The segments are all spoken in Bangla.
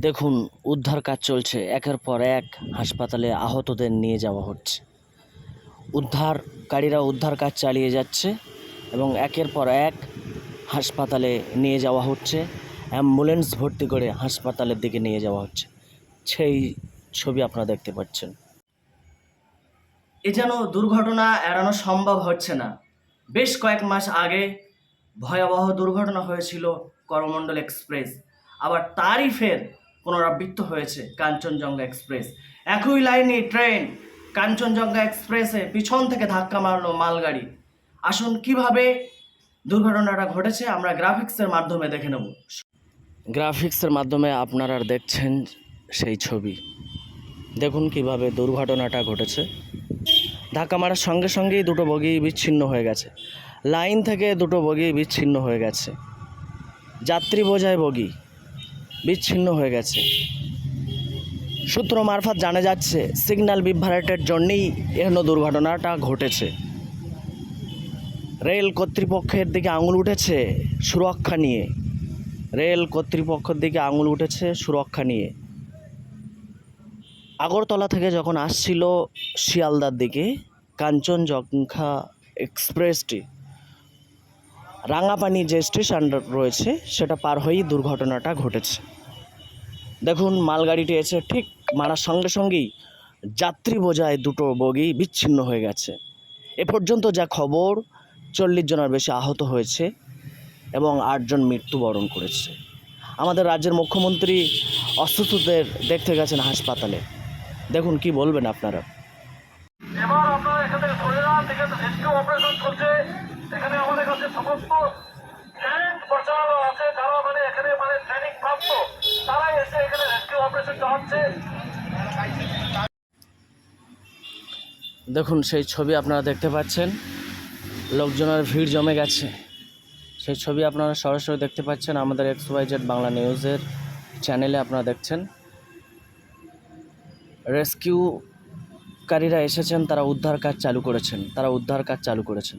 দেখুন, উদ্ধার কাজ চলছে। একের পর এক হাসপাতালে আহতদের নিয়ে যাওয়া হচ্ছে। উদ্ধারকারীরা উদ্ধার কাজ চালিয়ে যাচ্ছে এবং একের পর এক হাসপাতালে নিয়ে যাওয়া হচ্ছে। অ্যাম্বুলেন্স ভর্তি করে হাসপাতালের দিকে নিয়ে যাওয়া হচ্ছে। সেই ছবি আপনারা দেখতে পাচ্ছেন। এ যেন দুর্ঘটনা এড়ানো সম্ভব হচ্ছে না। বেশ কয়েক মাস আগে ভয়াবহ দুর্ঘটনা হয়েছিল করমণ্ডল এক্সপ্রেস। আবার তারই ফের পুনরাবৃত্ত হয়েছে কাঞ্চনজঙ্ঘা এক্সপ্রেস। একই লাইনে ট্রেন কাঞ্চনজঙ্ঘা এক্সপ্রেসে পিছন থেকে ধাক্কা মারলো মালগাড়ি। আসুন কীভাবে দুর্ঘটনাটা ঘটেছে আমরা গ্রাফিক্সের মাধ্যমে দেখে নেব। গ্রাফিক্সের মাধ্যমে আপনারা দেখছেন সেই ছবি। দেখুন কীভাবে দুর্ঘটনাটা ঘটেছে। ধাক্কা মারার সঙ্গে সঙ্গেই দুটো বগি বিচ্ছিন্ন হয়ে গেছে। লাইন থেকে দুটো বগি বিচ্ছিন্ন হয়ে গেছে। যাত্রী বোঝায় বগি। বিচ্ছিন্ন হয়ে গেছে। সূত্র মারফত জানা যাচ্ছে, সিগন্যাল বিভ্রাটের জন্যেই এহেন দুর্ঘটনাটা ঘটেছে। রেল কর্তৃপক্ষের দিকে আঙুল উঠেছে সুরক্ষা নিয়ে। রেল কর্তৃপক্ষের দিকে আঙুল উঠেছে সুরক্ষা নিয়ে। আগরতলা থেকে যখন আসছিল শিয়ালদার দিকে, কাঞ্চনজঙ্ঘা এক্সপ্রেসটি রাঙাপানি যে স্টেশন রয়েছে, সেটা পার হয়েই দুর্ঘটনাটা ঘটেছে। দেখুন, মালগাড়িটি এসে ঠিক মারার সঙ্গে সঙ্গেই যাত্রী বোঝায় দুটো বগি বিচ্ছিন্ন হয়ে গেছে। এ পর্যন্ত যা খবর, চল্লিশ জনের বেশি আহত হয়েছে এবং আটজন মৃত্যুবরণ করেছে। আমাদের রাজ্যের মুখ্যমন্ত্রী অসুস্থদের দেখতে গেছেন হাসপাতালে। দেখুন, কি বলবেন আপনারা? এবার আপনারা এখান থেকে এখানে রেস্কিউ অপারেশন চলছে। সমস্ত পরিচালনা আছে যারা মানে এখানে মানে ট্রেনিং প্রাপ্ত। তারাই এসে এখানে রেস্কিউ অপারেশন চালাচ্ছে। দেখুন, সেই ছবি আপনারা দেখতে পাচ্ছেন। লোকজনের ভিড় জমে গেছে। সেই ছবি আপনারা সরাসরি দেখতে পাচ্ছেন আমাদের এক্স ওয়াই জেড বাংলা নিউজের চ্যানেলে আপনারা দেখছেন। রেস্কিউকারীরা এসেছেন, তারা উদ্ধার কাজ চালু করেছেন। তারা উদ্ধার কাজ চালু করেছেন।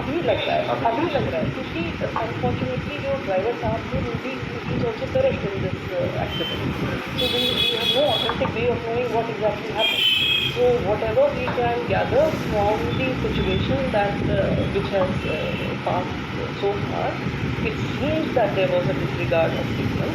अभी लग रहा है अभी लग रहा है क्योंकि अनफॉर्चुनेटली जो ड्राइवर साहब थे उनकी is also perish in this accident so we have no authentic way of knowing what exactly happened So whatever we can gather from the situation that uh, which has uh, passed so far, it seems that there was a disregard of signal